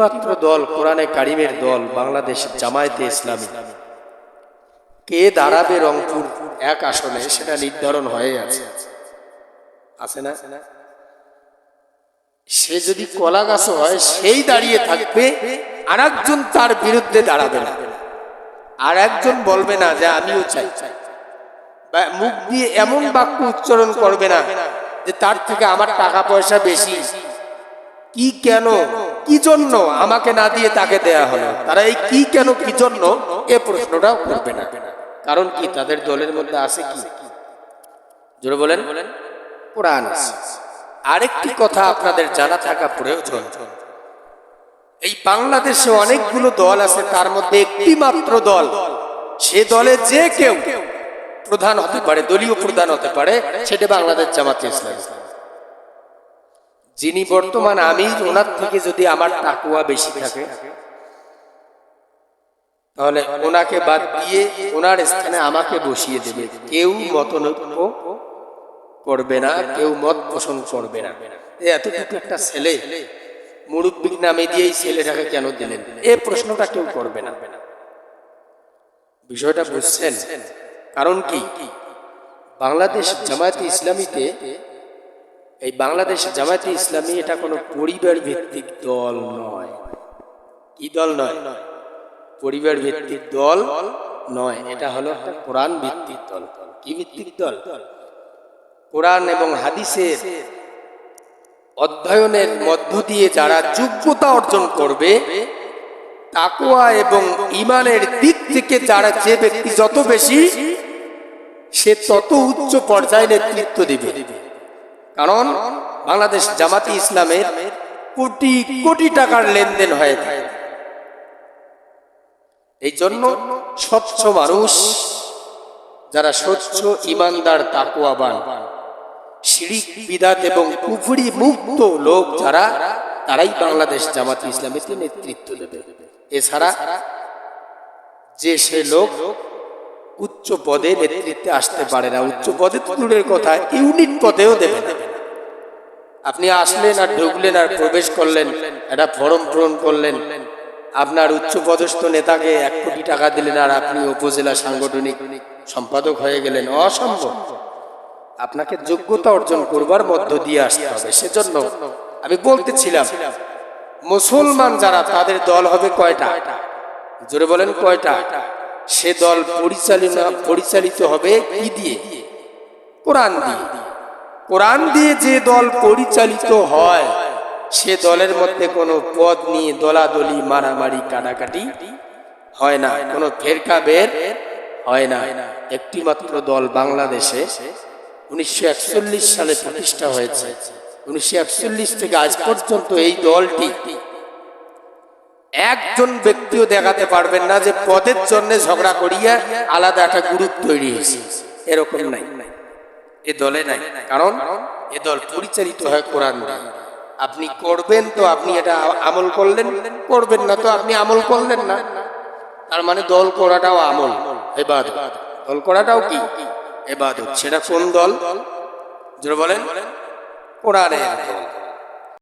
মাত্র দল কোরআনে কারিমের দল বাংলাদেশ জামায়াতে ইসলামী। কে দাঁড়াবে রংপুর এক আসনে সেটা নির্ধারণ হয়ে আছে। আছে না? সে যদি কলা গাছ হয়, সেই দাঁড়িয়ে থাকবে আর একজন তার বিরুদ্ধে দাঁড়াবে না। আর একজন বলবে না যে, আমিও চাই। মুখ দিয়ে এমন বাক্য উচ্চারণ করবে না যে, তার থেকে আমার টাকা পয়সা বেশি। কি কেন? কি জন্য আমাকে না দিয়ে তাকে দেয়া হলো? তারা এই কি কেন কি জন্য এ প্রশ্নটাও করবে না। কারণ কি, তাদের দলের মধ্যে আছে কি? জোরে বলেন। কোরআন। আরেকটি কথা আপনাদের জানা থাকা প্রয়োজন। এই বাংলাদেশে অনেকগুলো দল আছে, তার মধ্যে একটি মাত্র দল। সে দলে যে কেউ প্রধান হতে পারে, দলীয় প্রধান হতে পারে, সেটা বাংলাদেশ জামাতে ইসলাম। যিনি বর্তমান আমি, ওনার থেকে যদি আমার টাকুয়া বেশি থাকে, তাহলে ওনাকে বাদ দিয়ে ওনার স্থানে আমাকে বসিয়ে দেবে। কেউ মতনৈক্য করবে না, কেউ মত পোষণ করবে না। এতটুকু একটা ছেলে, মুরব্বিক নামে দিয়ে এই ছেলেটাকে কেন দিলেন? এ প্রশ্নটা কেউ করবে না। বিষয়টা বুঝছেন? কারণ কি? বাংলাদেশ জামায়াতে ইসলামীতে এই বাংলাদেশ জামায়াতে ইসলামী এটা কোনো পরিবার ভিত্তিক দল নয়। কি দল নয়? পরিবার ভিত্তিক দল নয়। এটা হলো কোরআন ভিত্তিক দল। কি ভিত্তিক দল? কোরআন এবং হাদিসের অধ্যয়নের মধ্য দিয়ে যারা যোগ্যতা অর্জন করবে তাকুয়া এবং ইমানের দিক থেকে যারা যে ব্যক্তি যত বেশি, সে তত উচ্চ পর্যায়ে নেতৃত্ব দিবে। কারণ বাংলাদেশ জামাতি ইসলামের কোটি কোটি টাকার লেনদেন হয়ে থাকে। এই জন্য স্বচ্ছ মানুষ, যারা স্বচ্ছ, ইমানদার তাকুয়াবান শিরিক, বিদাত এবং কুফুরি মুক্ত লোক যারা, তারাই বাংলাদেশ জামাত ইসলামীতে নেতৃত্ব দেবে। এছাড়া যে সে লোক উচ্চ পদে নেতৃত্বে আসতে পারে না, উচ্চ পদে তো দূরের কথা, ইউনিট পদেও দেবে না। আপনি আসলেন আর ঢুকলেন আর প্রবেশ করলেন, একটা ফর্ম পূরণ করলেন। আপনার উচ্চ পদস্থ নেতাকে এক কোটি টাকা দিলেন আর আপনি উপজেলা সাংগঠনিক সম্পাদক হয়ে গেলেন। অসম্ভব। আপনাকে যোগ্যতা অর্জন করবার মধ্য দিয়ে আসতে হবে, সেজন্য আমি বলতেছিলাম, মুসলমান যারা, তাদের দল হবে কয়টা? জোরে বলেন কয়টা? সে দল পরিচালনা পরিচালিত হবে কি দিয়ে? কোরআন দিয়ে। কোরআন দিয়ে যে দল পরিচালিত হয়, সে দলের মধ্যে কোনো পদ নিয়ে দলাদলি, মারামারি, কাটাকাটি হয় না, কোনো ফেরকা বের হয় না। একটি মাত্র দল বাংলাদেশে উনিশশো একচল্লিশ সালে প্রতিষ্ঠা হয়েছে। উনিশশো একচল্লিশ থেকে আজ পর্যন্ত এই দলটি একজন ব্যক্তিও দেখাতে পারবেন না যে পদের জন্য ঝগড়া করিয়া আলাদা একটা গ্রুপ তৈরি হয়েছে। এরকম নাই। এ দলে নাই। কারণ এ দল পরিচালিত হয় কোরআন আপনি করবেন তো আপনি এটা আমল করলেন, করবেন না তো আপনি আমল করলেন না। তার মানে দল করাটাও আমল এবার দল করাটাও কি? এবার সেটা কোন দল? বলেন, কোরআনের দল।